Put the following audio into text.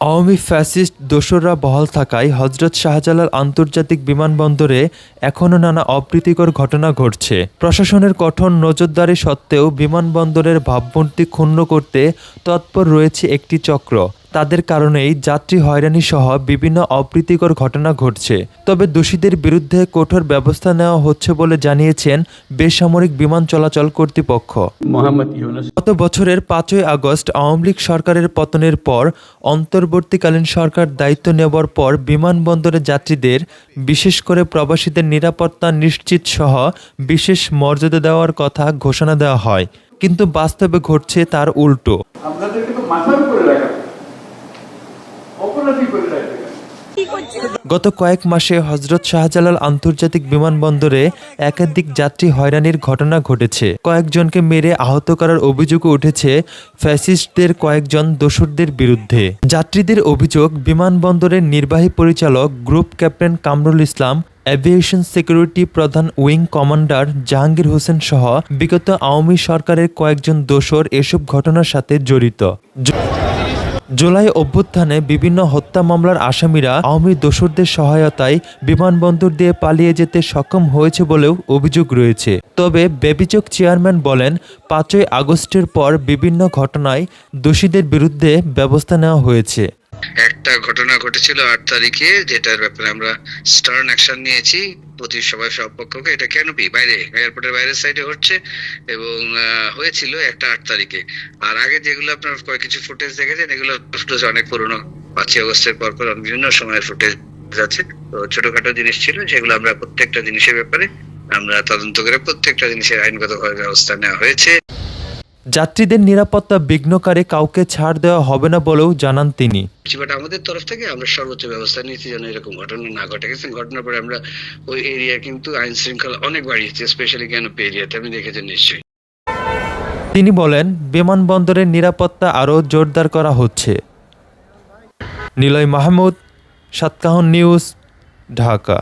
Awami fascist দোসররা বহাল থাকায় হজরত শাহজালাল আন্তর্জাতিক বিমানবন্দরে এখনও নানা অপ্রীতিকর ঘটনা ঘটছে। প্রশাসনের কঠোর নজরদারি সত্ত্বেও বিমানবন্দরের ভাবমূর্তি ক্ষুণ্ণ করতে তৎপর রয়েছে একটি চক্র। তাদের কারণেই যাত্রী হয়রানি সহ বিভিন্ন অপ্রীতিকর ঘটনা ঘটছে। তবে দোষীদের বিরুদ্ধে কঠোর ব্যবস্থা নেওয়া হচ্ছে বলে জানিয়েছেন বেসামরিক বিমান চলাচল কর্তৃপক্ষ। গত বছরের পাঁচই আগস্ট আওয়ামী লীগ সরকারের পতনের পর অন্তর্বর্তীকালীন সরকার দায়িত্ব নেওয়ার পর বিমানবন্দরে যাত্রীদের বিশেষ করে প্রবাসীদের নিরাপত্তা নিশ্চিত সহ বিশেষ মর্যাদা দেওয়ার কথা ঘোষণা দেওয়া হয়। কিন্তু বাস্তবে ঘটছে তার উল্টো। আপনাদেরকে তো মাথার উপরে রাখা অপরাধী করে রাখা। গত কয়েক মাসে হজরত শাহজালাল আন্তর্জাতিক বিমানবন্দরে একাধিক যাত্রী হয়রানির ঘটনা ঘটেছে। কয়েকজনকে মেরে আহত করার অভিযোগও উঠেছে ফ্যাসিস্টদের কয়েকজন দোসরদের বিরুদ্ধে। যাত্রীদের অভিযোগ, বিমানবন্দরের নির্বাহী পরিচালক group captain Kamrul Islam, aviation security প্রধান উইং কমান্ডার জাহাঙ্গীর হোসেন সহ বিগত আওয়ামী সরকারের কয়েকজন দোসর এসব ঘটনার সাথে জড়িত। জুলাই অভ্যুত্থানে বিভিন্ন হত্যা মামলার আসামিরা আওয়ামী দোসরদের সহায়তায় বিমানবন্দর দিয়ে পালিয়ে যেতে সক্ষম হয়েছে বলেও অভিযোগ রয়েছে। তবে বেবিচক চেয়ারম্যান বলেন, পাঁচই আগস্টের পর বিভিন্ন ঘটনায় দোষীদের বিরুদ্ধে ব্যবস্থা নেওয়া হয়েছে। একটা ঘটনা ঘটেছিল আট তারিখে, যেটার ব্যাপারে আমরা স্টার্ন অ্যাকশন নিয়েছি। প্রতি সবাই সব পক্ষকে। এটা ক্যানোপি বাইরে এয়ারপোর্টের বাইরের সাইডে হচ্ছে এবং হয়েছিল একটা আট তারিখে। আর আগে যেগুলো আপনার কয়েক কিছু ফুটেজ দেখেছেন, এগুলো ফুটেজ অনেক পুরনো। পাঁচই আগস্টের পর পর বিভিন্ন সময়ের ফুটেজ আছে। তো ছোটখাটো জিনিস ছিল, যেগুলো আমরা প্রত্যেকটা জিনিসের ব্যাপারে আমরা তদন্ত করে প্রত্যেকটা জিনিসের আইনগতভাবে ব্যবস্থা নেওয়া হয়েছে। যাত্রীদের নিরাপত্তা বিঘ্নকারী কাউকে ছাড় দেওয়া হবে না বলেও জানান তিনি। বাট আমাদের তরফ থেকে আমরা সর্বোচ্চ ব্যবস্থা নিয়েছি যেন এরকম ঘটনা না ঘটে। গেছে ঘটনার পরে আমরা ওই এরিয়া কিন্তু আইন শৃঙ্খলা অনেক বাড়িয়েছি স্পেশালি কেন এরিয়াতে আপনি দেখেছেন নিশ্চয়ই। তিনি বলেন বিমানবন্দরের নিরাপত্তা আরও জোরদার করা হচ্ছে। নিলয় মাহমুদ সাতকাহন নিউজ ঢাকা।